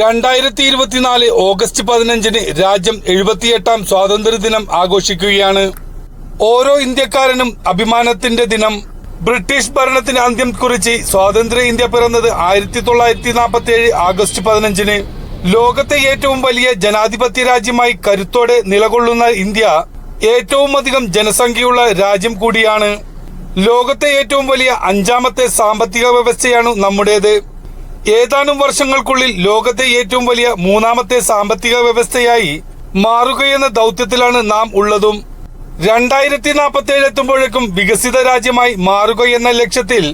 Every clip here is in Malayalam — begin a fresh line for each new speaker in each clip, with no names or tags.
രണ്ടായിരത്തി ഇരുപത്തിനാല് ഓഗസ്റ്റ് പതിനഞ്ചിന് രാജ്യം എഴുപത്തിയെട്ടാം സ്വാതന്ത്ര്യദിനം ആഘോഷിക്കുകയാണ്. ഓരോ ഇന്ത്യക്കാരനും അഭിമാനത്തിന്റെ ദിനം. ബ്രിട്ടീഷ് ഭരണത്തിന് അന്ത്യം കുറിച്ച് സ്വാതന്ത്ര്യ ഇന്ത്യ പിറന്നത് ആയിരത്തി തൊള്ളായിരത്തി നാൽപ്പത്തി ഏഴ് ആഗസ്റ്റ് പതിനഞ്ചിന്. ലോകത്തെ ഏറ്റവും വലിയ ജനാധിപത്യ രാജ്യമായി കരുത്തോടെ നിലകൊള്ളുന്ന ഇന്ത്യ ഏറ്റവും അധികം ജനസംഖ്യയുള്ള രാജ്യം കൂടിയാണ്. ലോകത്തെ ഏറ്റവും വലിയ അഞ്ചാമത്തെ സാമ്പത്തിക വ്യവസ്ഥയാണ് നമ്മുടേത്. ഏതാനും വർഷങ്ങൾക്കുള്ളിൽ ലോകത്തെ ഏറ്റവും വലിയ മൂന്നാമത്തെ സാമ്പത്തിക വ്യവസ്ഥയായി മാറുകയെന്ന ദൗത്യത്തിലാണ് നാം ഉള്ളതും. രണ്ടായിരത്തി നാൽപ്പത്തി ഏഴ് എത്തുമ്പോഴേക്കും വികസിത രാജ്യമായി മാറുക എന്ന ലക്ഷ്യത്തിൽ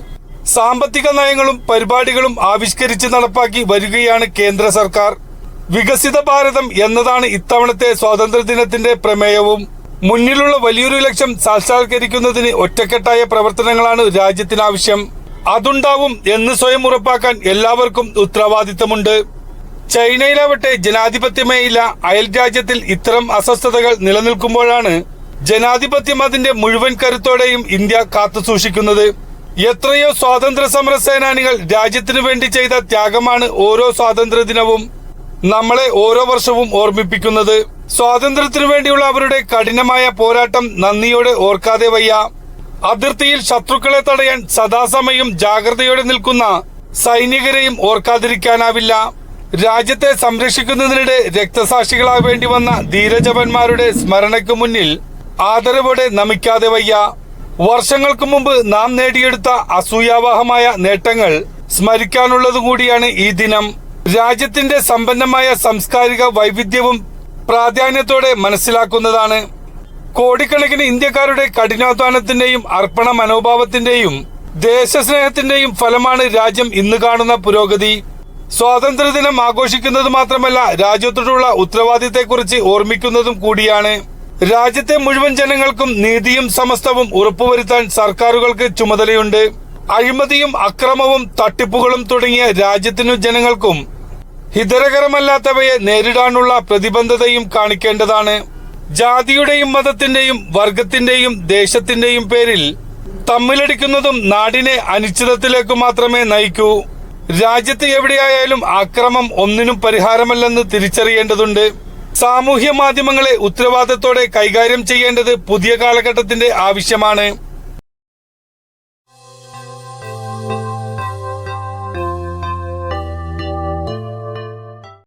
സാമ്പത്തിക നയങ്ങളും പരിപാടികളും ആവിഷ്കരിച്ച് നടപ്പാക്കി വരികയാണ് കേന്ദ്ര സർക്കാർ. വികസിത ഭാരതം എന്നതാണ് ഇത്തവണത്തെ സ്വാതന്ത്ര്യദിനത്തിന്റെ പ്രമേയവും. മുന്നിലുള്ള വലിയൊരു ലക്ഷ്യം സാക്ഷാത്കരിക്കുന്നതിന് ഒറ്റക്കെട്ടായ പ്രവർത്തനങ്ങളാണ് രാജ്യത്തിനാവശ്യം. അതുണ്ടാവും എന്ന് സ്വയം ഉറപ്പാക്കാൻ എല്ലാവർക്കും ഉത്തരവാദിത്തമുണ്ട്. ചൈനയിലാവട്ടെ ജനാധിപത്യമേ ഇല്ല അയൽ രാജ്യത്തിൽ ഇത്തരം അസ്വസ്ഥതകൾ നിലനിൽക്കുമ്പോഴാണ് ജനാധിപത്യം അതിന്റെ മുഴുവൻ കരുത്തോടെയും ഇന്ത്യ കാത്തുസൂക്ഷിക്കുന്നത് എത്രയോ സ്വാതന്ത്ര്യ സമര സേനാനികൾ രാജ്യത്തിനു വേണ്ടി ചെയ്ത ത്യാഗമാണ് ഓരോ സ്വാതന്ത്ര്യ ദിനവും നമ്മളെ ഓരോ വർഷവും ഓർമ്മിപ്പിക്കുന്നത്. സ്വാതന്ത്ര്യത്തിനു വേണ്ടിയുള്ള അവരുടെ കഠിനമായ പോരാട്ടം നന്ദിയോടെ ഓർക്കാതെ വയ്യ. അതിർത്തിയിൽ ശത്രുക്കളെ തടയാൻ സദാസമയം ജാഗ്രതയോടെ നിൽക്കുന്ന സൈനികരെയും ഓർക്കാതിരിക്കാനാവില്ല. രാജ്യത്തെ സംരക്ഷിക്കുന്നതിനിടെ രക്തസാക്ഷികളാവേണ്ടി വന്ന ധീരജവന്മാരുടെ സ്മരണയ്ക്ക് മുന്നിൽ ആദരവോടെ നമിക്കാതെ വയ്യ. വർഷങ്ങൾക്കു മുമ്പ് നാം നേടിയെടുത്ത അസൂയാവഹമായ നേട്ടങ്ങൾ സ്മരിക്കാനുള്ളതുകൂടിയാണ് ഈ ദിനം. രാജ്യത്തിന്റെ സമ്പന്നമായ സാംസ്കാരിക വൈവിധ്യവും പ്രാധാന്യത്തോടെ മനസ്സിലാക്കുന്നതാണ്. കോടിക്കണക്കിന് ഇന്ത്യക്കാരുടെ കഠിനാധ്വാനത്തിന്റെയും അർപ്പണ മനോഭാവത്തിന്റെയും ദേശസ്നേഹത്തിന്റെയും ഫലമാണ് രാജ്യം ഇന്ന് കാണുന്ന പുരോഗതി. സ്വാതന്ത്ര്യദിനം ആഘോഷിക്കുന്നത് മാത്രമല്ല രാജ്യത്തോടുള്ള കുറിച്ച് ഓർമ്മിക്കുന്നതും കൂടിയാണ്. രാജ്യത്തെ മുഴുവൻ ജനങ്ങൾക്കും നീതിയും സമസ്തവും ഉറപ്പുവരുത്താൻ സർക്കാരുകൾക്ക് ചുമതലയുണ്ട്. അഴിമതിയും അക്രമവും തട്ടിപ്പുകളും തുടങ്ങിയ രാജ്യത്തിനും ജനങ്ങൾക്കും ഹിതരകരമല്ലാത്തവയെ നേരിടാനുള്ള പ്രതിബദ്ധതയും കാണിക്കേണ്ടതാണ്. ജാതിയുടെയും മതത്തിന്റെയും വർഗത്തിന്റെയും ദേശത്തിന്റെയും പേരിൽ തമ്മിലടിക്കുന്നതും നാടിനെ അനിശ്ചിതത്തിലേക്ക് മാത്രമേ നയിക്കൂ. രാജ്യത്ത് എവിടെയായാലും അക്രമം ഒന്നിനും പരിഹാരമല്ലെന്ന് തിരിച്ചറിയേണ്ടതുണ്ട്. സാമൂഹ്യ മാധ്യമങ്ങളെ ഉത്തരവാദിത്തോടെ കൈകാര്യം ചെയ്യേണ്ടത് പുതിയ കാലഘട്ടത്തിന്റെ ആവശ്യമാണ്.